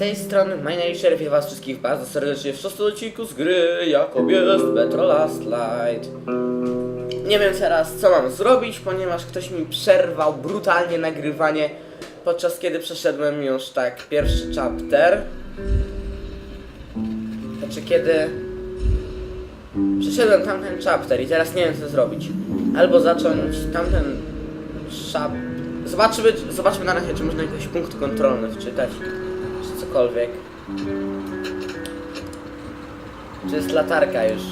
tej strony Majnature, witam was wszystkich bardzo serdecznie w szóstym odcinku z gry, jaką jest Metro Last Light. Nie wiem teraz co mam zrobić, ponieważ ktoś mi przerwał brutalnie nagrywanie, podczas kiedy przeszedłem już tak pierwszy chapter. Znaczy kiedy przeszedłem tamten chapter i teraz nie wiem co zrobić. Albo zacząć tamten chap... Zobaczmy, zobaczmy na razie czy można jakiś punkt kontrolny wczytać, czy cokolwiek. Czy jest latarka już?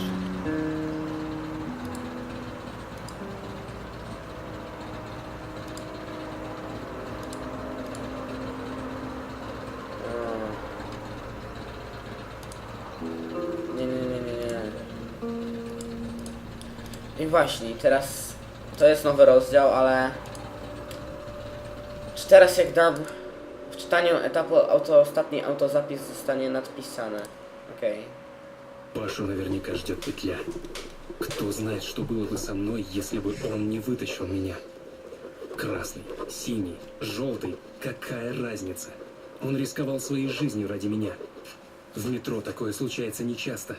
Nie, nie, nie, nie, właśnie, teraz to jest nowy rozdział, ale czy teraz jak dam czytaniu etapu auto, ostatni autozapis zostanie nadpisane? Okej. Пашу наверняка ждет петля. Кто знает, что было бы со мной, если бы он не вытащил меня. Красный, синий, желтый, какая разница? Он рисковал своей жизнью ради меня. В метро такое случается нечасто.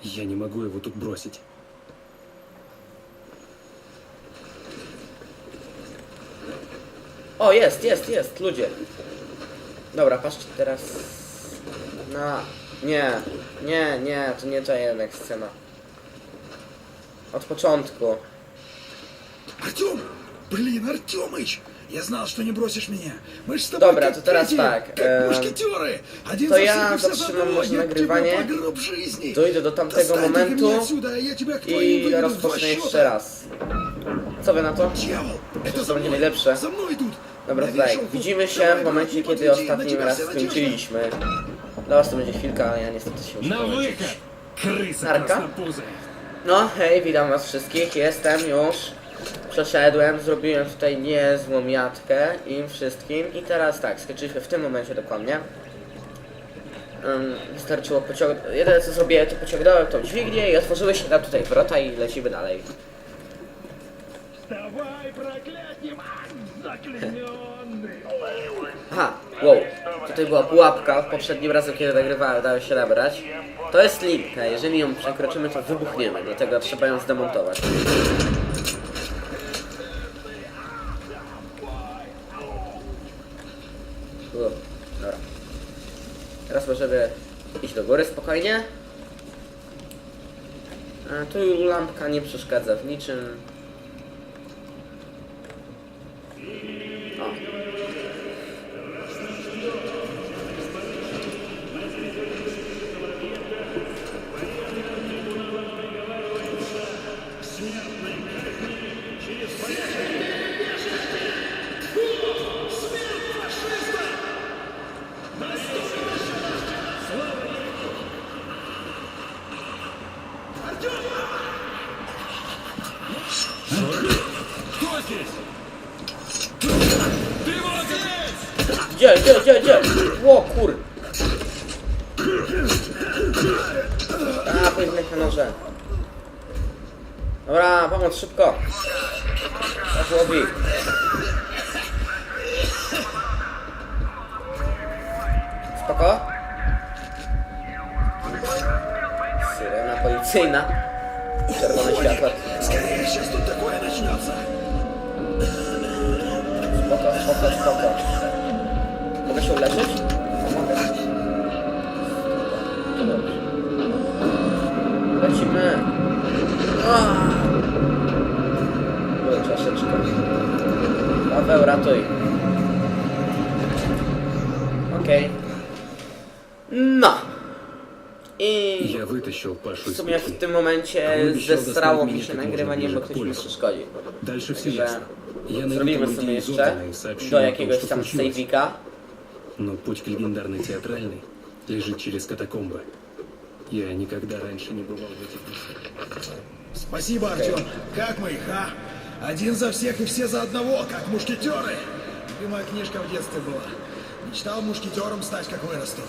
Я не могу его тут бросить. O, jest, jest, jest, ludzie. Dobra, patrzcie teraz na... Nie, nie, nie, to nie ta jednak scena. Od początku. Артем! Блин, Артемыч! Я знал, что не бросишь меня. Мы ж с тобой Dobra, как to teraz эти, tak, как em, мушкетеры. Один to за ja всех и все за zatrzymam одного. może Я nagrywanie, тебя по гроб жизни. Dojdę do tamtego Достань только momentu меня отсюда, а я тебя к твоим i выведу в два rozpocznę счета. jeszcze raz. Co wy na to? Дьявол! Это to за będzie мной! najlepsze. За мной идут! Dobra, tutaj widzimy się w momencie, kiedy ostatnim raz skończyliśmy. Dla was to będzie chwilka, ale ja niestety się muszę wyłączyć. Narka? No, hej, witam was wszystkich, jestem już. Przeszedłem, zrobiłem tutaj niezłą jatkę im wszystkim i teraz tak, skończyliśmy w tym momencie dokładnie. Um, wystarczyło pociągnąć, jedyne co zrobiłem to pociągnąłem tą dźwignię i otworzyły się nam tutaj wrota i lecimy dalej. Aha, wow, tutaj była pułapka, poprzednim razem kiedy nagrywałem dało się nabrać. To jest linka, jeżeli ją przekroczymy to wybuchniemy, dlatego trzeba ją zdemontować. U, dobra. Teraz możemy iść do góry spokojnie. A tu lampka nie przeszkadza w niczym. Gdzie, gdzie, gdzie, gdzie? O kur... A, pojedynek na noże. Dobra, pomoc szybko. Tak łowi. Spoko. Syrena policyjna. Spoko, spoko, spoko. Mogę się uleczyć? Mogę. To dobrze. Lecimy. Aaa! Były troszeczkę. Paweł, ratuj. Okej. No. I Я вытащил Пашу w из sumie w петли. tym momencie On obiecywał zesrało dostać mi mnie się jak można nagrywanie, bliżej bo k ktoś mi Полису. przeszkodził. Дальше все Także ясно. Zrobimy там sobie jeszcze do jakiegoś tam sejwika. Но путь к легендарной театральной лежит через катакомбы. Я никогда раньше не бывал в этих местах. Спасибо, Артем. Как мы их, а? Один за всех и все за одного, как мушкетеры. Любимая книжка в детстве была. Мечтал мушкетером стать, как вырасту.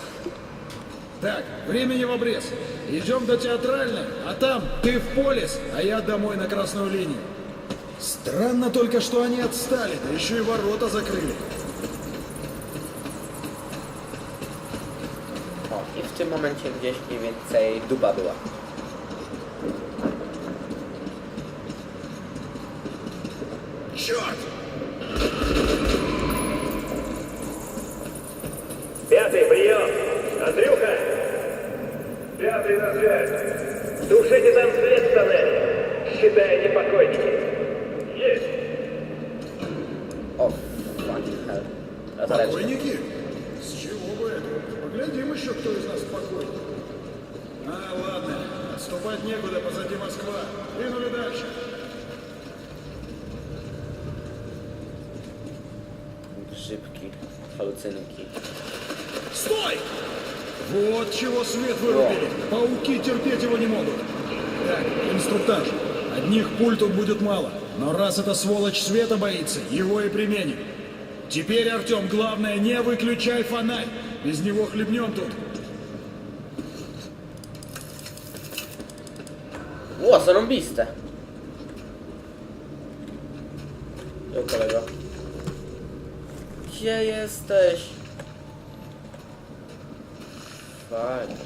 Так, времени в обрез. Идем до театральной, а там ты в полис, а я домой на красную линию. Странно только, что они отстали, да еще и ворота закрыли. O, i w tym momencie gdzieś mniej więcej dupa była. Hell. Latareczka. Покойники? С чего бы это? Поглядим еще, кто из нас покойник. А, ладно. Отступать некуда, позади Москва. Двинули дальше. Grzybki, halucynki. Стой! Вот чего свет вырубили. Пауки терпеть его не могут. Так, инструктаж. Одних пуль тут будет мало. Но раз эта сволочь света боится, его и применим. Теперь, Артем, главное, не выключай фонарь. Без него хлебнем тут. Ło, zarąbiste. Jo, kolego. Gdzie jesteś? Fajnie.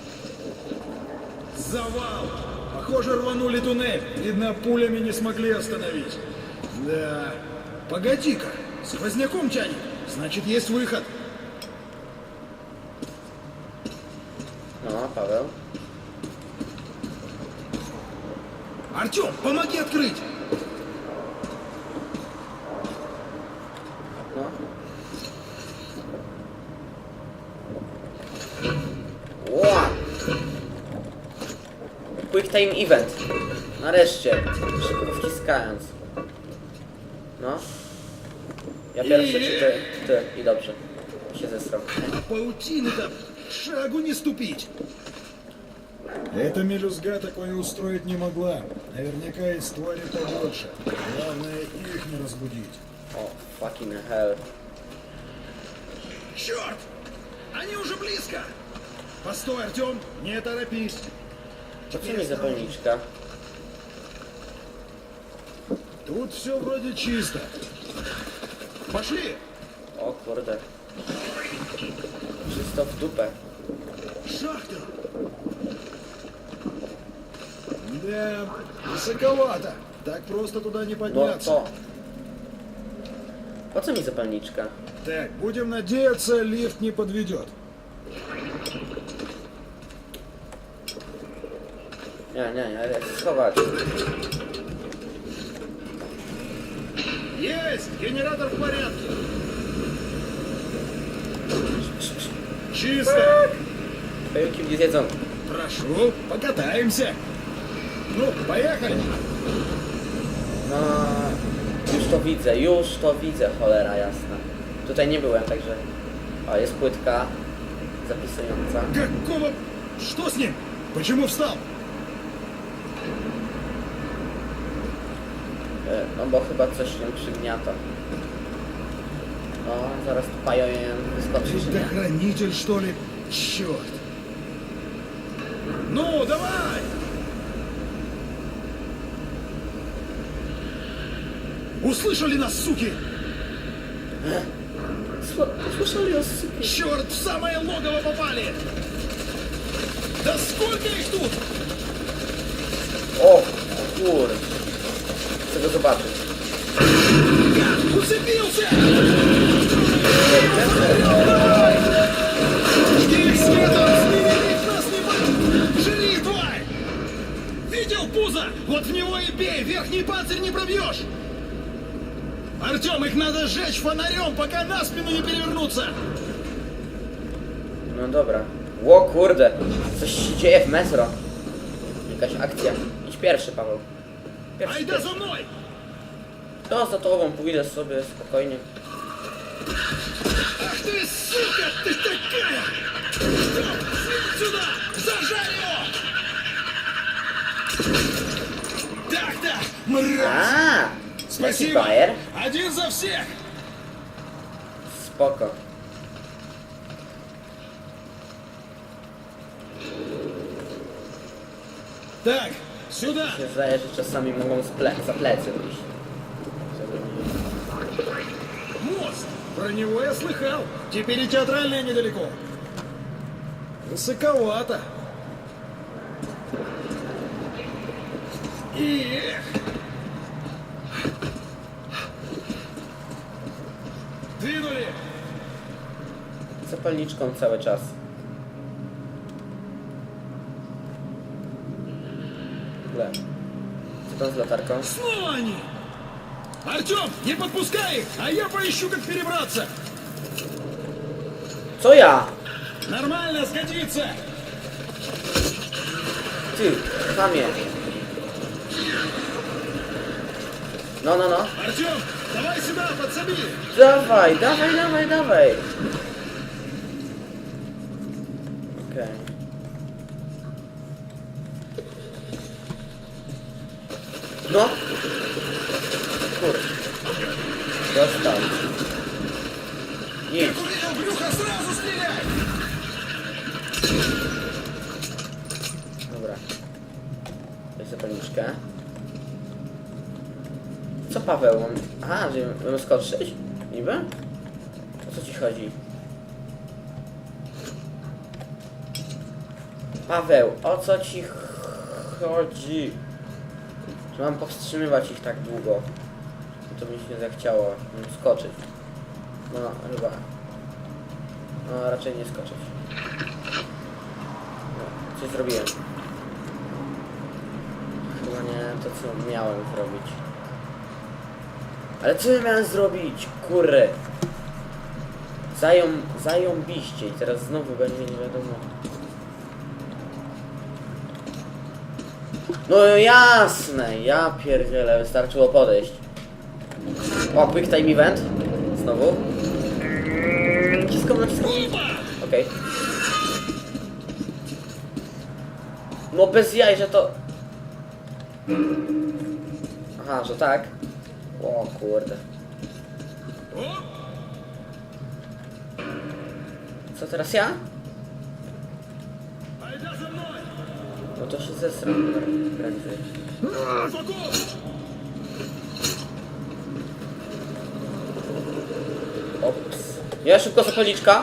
Завал! Похоже, рванули туннель. Видно, пулями не смогли остановить. Да. Погоди-ка, сквозняком тянет. Значит, есть выход. No, Paweł. Артем, помоги открыть! Ła! Quick time event. Nareszcie. Szybko wciskając. No. Ja pierwszy czy ty? Ty. I dobrze. Się zesrał. Паутины там шагу не ступить. Эта мелюзга такое устроить не могла. Наверняка есть твари побольше. Главное их не разбудить. O, fucking hell. Черт! Они уже близко! Постой, Артем, не торопись. Po co mi zapalniczka? Тут все вроде чисто. Пошли! O kurde. Czysto w dupę. Шахта! Да, высоковато. Так просто туда не No подняться. to. Po co mi zapalniczka? Так, будем надеяться, лифт не подведет. Nie, nie, nie, ale schować. Есть! Генератор в порядке. Чисто. Mnie zjedzą. Прошу, покатаемся. Ну, поехали. No, już to widzę, już to widzę, cholera jasna. Tutaj nie byłem, także... O, jest płytka zapisująca. Какого... Что с ним? Почему встал? No bo chyba coś się przygniata. No, zaraz tu pajojem wyskoczy, czy nie? Предохранитель, что ли? Черт. Ну, давай! Услышали нас, суки? Sło- Słyszeli o sypie. Черт, в самое логово попали! Да сколько их тут? O, kurde. Chcę Go zobaczyć. Уцепился! Их светом сменить нас не! Жри, тварь! Видел пузо? Вот в него и бей, верхний панцирь не пробьешь! Артем, их надо сжечь фонарем, пока на спину не перевернуться! No dobra. Ło kurde, coś się dzieje w metro. Jakaś akcja. Idź pierwszy, Paweł. Pierwszy, за мной! To za tobą pójdę sobie spokojnie. Ах ты, сука, ты такая! Свет сюда! Зажарь его! Так-то, мразь! A, Спасибо! Bayer? Один за всех! Spoko. Так, сюда! Się zdaje, że czasami mogą z ple za plecy wyjść. Żeby nie- Мост! Про него я слыхал. Теперь и театральное недалеко. Высоковато. Эх. Двинули! Zapalniczką cały czas. Антон с лотарком. Снова они! Артем, не подпускай их, а я поищу, как перебраться. Что я? Нормально, сгодится. Ты, сам я. Но, но, но! Артем, давай сюда, подсоби. Давай, давай, давай, давай. No. Kurde. Dostał. Idź. Dobra. Weź zapalniczkę. Co Paweł? Aha, że mamy skoczyć? Niby? O co ci chodzi? Paweł, o co ci chodzi? Że mam powstrzymywać ich tak długo? To mi się zachciało. Mam skoczyć. No, chyba. No, raczej nie skoczyć. No, coś zrobiłem. Chyba nie to, co miałem zrobić. Ale co ja miałem zrobić? Kurry. Zają, zająbiście i teraz znowu będzie nie wiadomo. No jasne, ja pierdzielę, wystarczyło podejść. O, quick time event. Znowu. Naciskam, naciskam. Okej. No bez jaj, że to... Aha, że tak. O kurde. Co teraz ja? Bo to się zesrał prędzej. Ops. Ja szybko zapaliczka.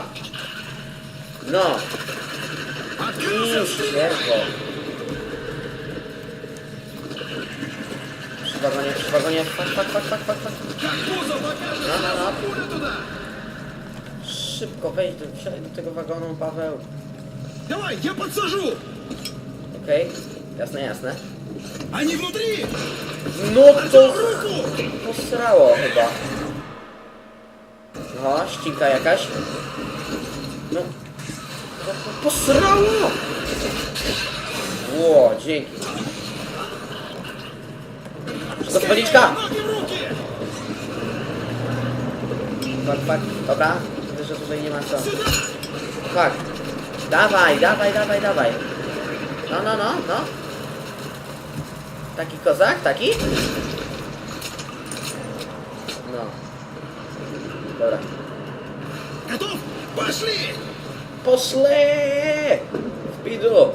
No. I sierwo. Przy wagonie, przy wagonie. Fak, fak, fak, fak, fak, fak. No, no, no. Szybko wejdź do, do tego wagonu, Paweł. Dawaj, ja podsażu! Okej. Jasne, jasne. Они внутри. No Артем, to руку. posrało chyba. No, ścinka jakaś. No. To po- Posrało! Ło, dzięki. Gospodiczka! Ноги в руки. Fak, fak, dobra. Widzę, że tutaj nie ma co. Сюда. Fak. Dawaj, dawaj, dawaj, dawaj. No, no, no, no. Taki kozak, taki? No. Dobra. Готов? Пошли. Poszle! W pidu!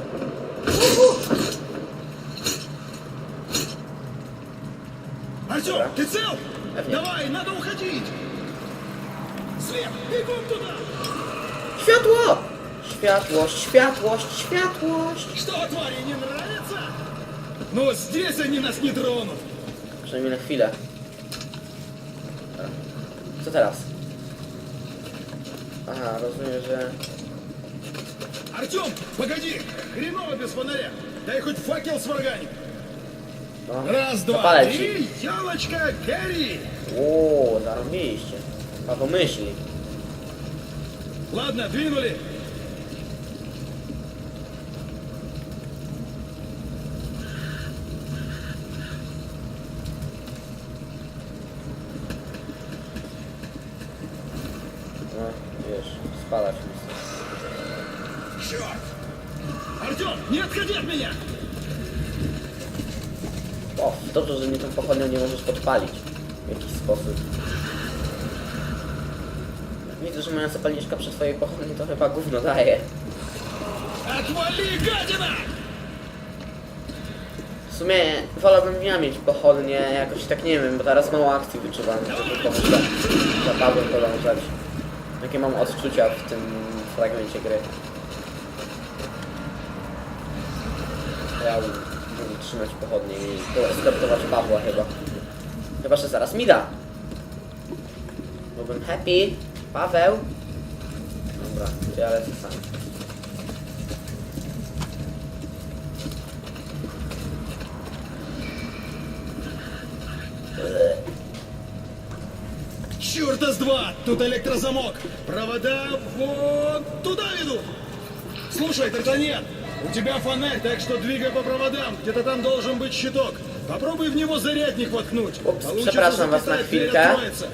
Артем, Dobra. ты цел? Pewnie. Давай, надо уходить. Свет, бегом туда. Światło! Światłość, światłość, światłość! Что, твари, не нравится? Но здесь они нас не тронут. Przynajmniej na chwilę. Co teraz? Aha, rozumiem, że... Артем, погоди. Хреново без фонаря. Дай хоть факел с враганем. No, Раз, два, zapalę ci. три. Ялочка, гори. Uuu, zarobiliście. Paweł myśli. Ладно, двинули. zapalić w jakiś sposób. Widzę, że moja zapalniczka przy twojej pochodni to chyba gówno daje. W sumie wolałbym ja mieć pochodnie, jakoś tak nie wiem, bo teraz mało akcji wyczuwam, żeby komuś zapadłem podążać. Jakie mam odczucia w tym fragmencie gry. Ja trzymać pochodnie i skartować Pawła chyba. Chyba, że zaraz mi da. Byłbym happy. Paweł. Dobra, ja lecę sam. Черта с два! Тут электрозамок! Провода вот туда ведут! Слушай, Тартанет, у тебя фонарь, так что двигай по проводам. Где-то там должен быть щиток. Попробуй в него зарядник воткнуть. Упс, Получится przepraszam was na запитать, дверь chwilkę. откроется.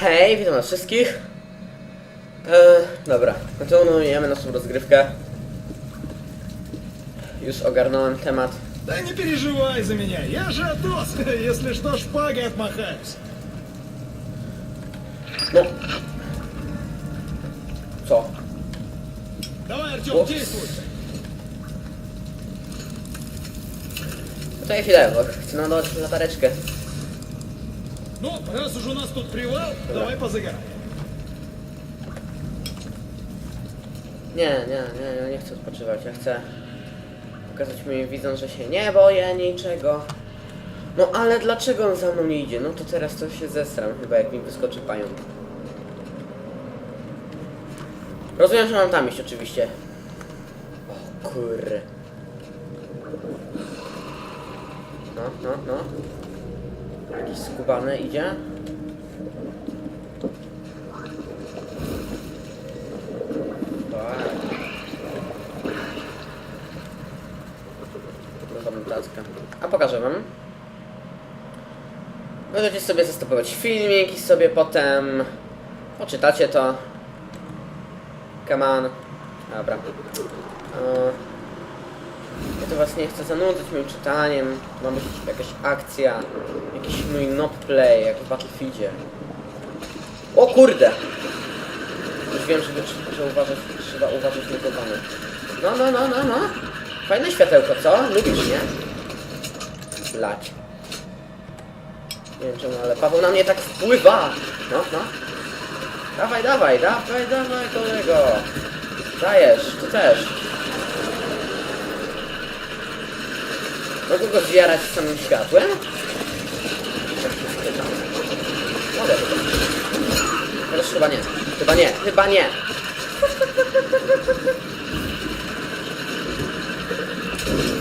Hej, witam was wszystkich. E, dobra, kontynuujemy naszą rozgrywkę. Już ogarnąłem temat. Да не переживай за меня, я же Атос. Если что, шпагой отмахаюсь. No. Co? Давай, Артем, Упс. действуй. Poczekaj chwilę, bo chcę naładować latareczkę. Ну, раз уж у нас тут привал, давай позагораем. Nie, nie, nie, ja nie chcę odpoczywać, ja chcę pokazać moim widzom, że się nie boję niczego. No ale dlaczego on za mną nie idzie? No to teraz to się zestram chyba, jak mi wyskoczy pająk. Rozumiem, że mam tam iść oczywiście. O kurry. No, no, no. Jakiś skubany idzie. Tak. A pokażę wam. Możecie sobie zastopować filmik i sobie potem poczytacie to. Come on. Dobra. Ja to was nie chcę zanudzać moim czytaniem. Ma być jakaś akcja. Jakiś mój not play, jak w Battlefieldzie. O kurde! Już wiem, że, że uważać, trzeba uważać na globany. No, no, no, no, no. Fajne światełko, co? Lubisz, nie? Lać. Nie wiem czemu, ale Paweł na mnie tak wpływa. No, no. Dawaj, dawaj, dawaj, dawaj, kolego. Dajesz, ty też. Mogę go zjarać samym światłem? Mogę chyba. Chociaż chyba nie. Chyba nie, chyba nie.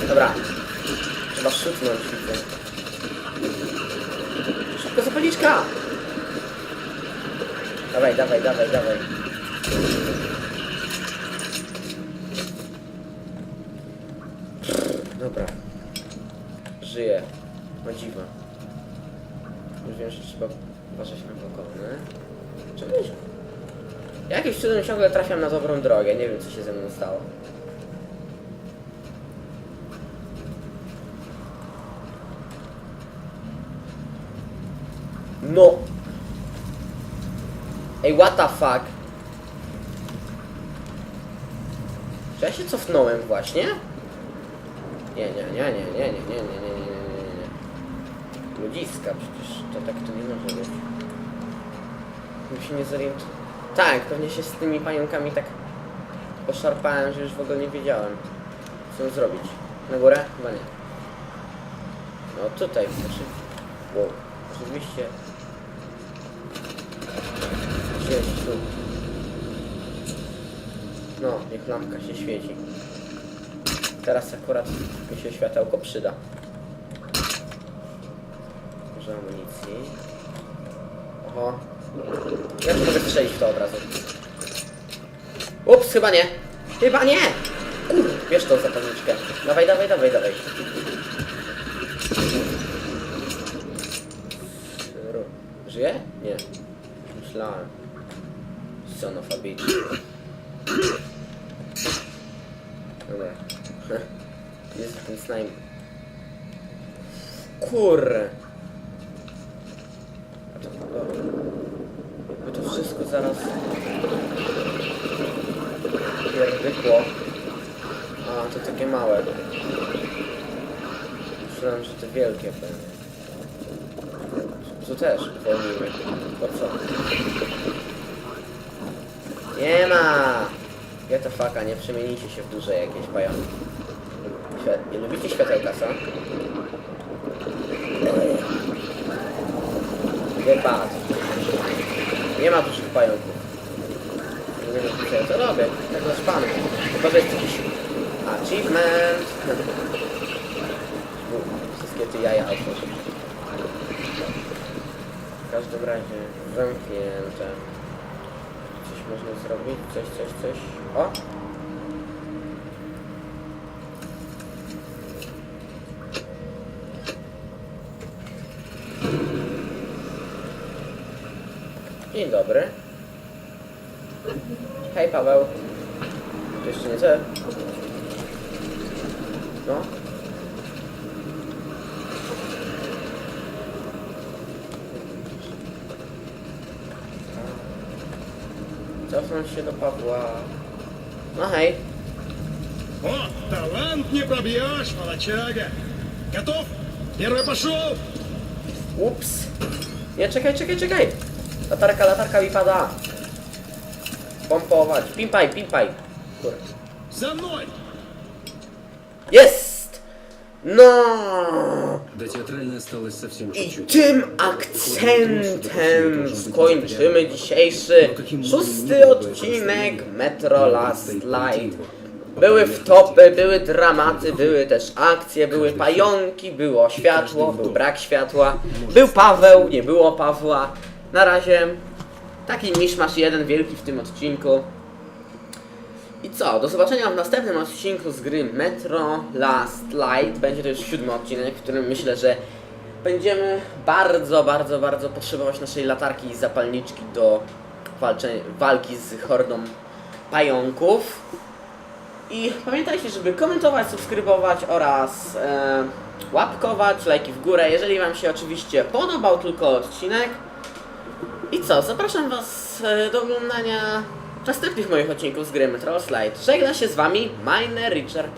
Dobra. Trzeba szutnąć. Szybko zapalniczka! Dawaj, dawaj, dawaj, dawaj. Dobra. Żyję. Ma dziwa. Już wiem, że trzeba uważać na balkony. Czemu? Jakimś cudem ciągle trafiam na dobrą drogę. Nie wiem, co się ze mną stało. No. Ej, what the fuck? Czy ja się cofnąłem właśnie? Nie, nie, nie, nie, nie, nie, nie, nie, nie, nie, nie, nie, nie. Ludziska, przecież to tak to nie może być. Bym się nie zorientował. Tak, pewnie się z tymi pająkami tak poszarpałem, że już w ogóle nie wiedziałem, co zrobić. Na górę? Chyba nie. No tutaj, znaczy... Wow, oczywiście... Gdzieś tu. No, niech lampka się świeci. Teraz akurat mi się światełko przyda. Może amunicji. Oho. Ja tu mogę strzelić w to od razu. Ups, chyba nie. Chyba nie! Kur, Bierz tą zapalniczkę. Dawaj, dawaj, dawaj, dawaj. Żyje? Nie. Myślałem. Son of a bitch. Dobra. Jest ten slime. Kurre. To, dobra. Jakby to wszystko zaraz pierdykło. A, to takie małe. Myślałem, że te wielkie pewnie. Tu też wolniły. Po co? Nie ma! Get the fuck, a nie przemienicie się w duże jakieś pająki. Świe- lubicie światełka, co? Patrz. Nie ma dużych pająków. Nie wiem, co ja to robię. Tak na szpanu. Chyba, że jest jakiś achievement. Wszystkie te jaja otworzę. W każdym razie zamknięte. Coś można zrobić? Coś, coś, coś. O! Dzień dobry. Hej Paweł. To jeszcze nie ty? No. Cofnąć się do Pawła. No hej. О, талант не пробьешь, молочага. Готов? Первый пошел. Ups. Nie, czekaj, czekaj, czekaj. Latarka, latarka mi pada. Pompować. Pimpaj, pimpaj. Kurde. За мной. Jest! No! До театральной осталось совсем I чуть-чуть. tym akcentem skończymy dzisiejszy szósty odcinek Metro Last Light. Były wtopy, były dramaty, były też akcje, były pająki, było światło, był brak światła, był Paweł, nie było Pawła. Na razie taki miszmasz jeden wielki w tym odcinku. I co? Do zobaczenia w następnym odcinku z gry Metro Last Light. Będzie to już siódmy odcinek, w którym myślę, że będziemy bardzo, bardzo, bardzo potrzebować naszej latarki i zapalniczki do walki z hordą pająków. I pamiętajcie, żeby komentować, subskrybować oraz e, łapkować, lajki w górę, jeżeli Wam się oczywiście podobał tylko odcinek. I co, zapraszam Was e, do oglądania następnych moich odcinków z gry Metro Slide. Żegna się z Wami Miner Richard.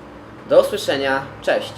Do usłyszenia, cześć!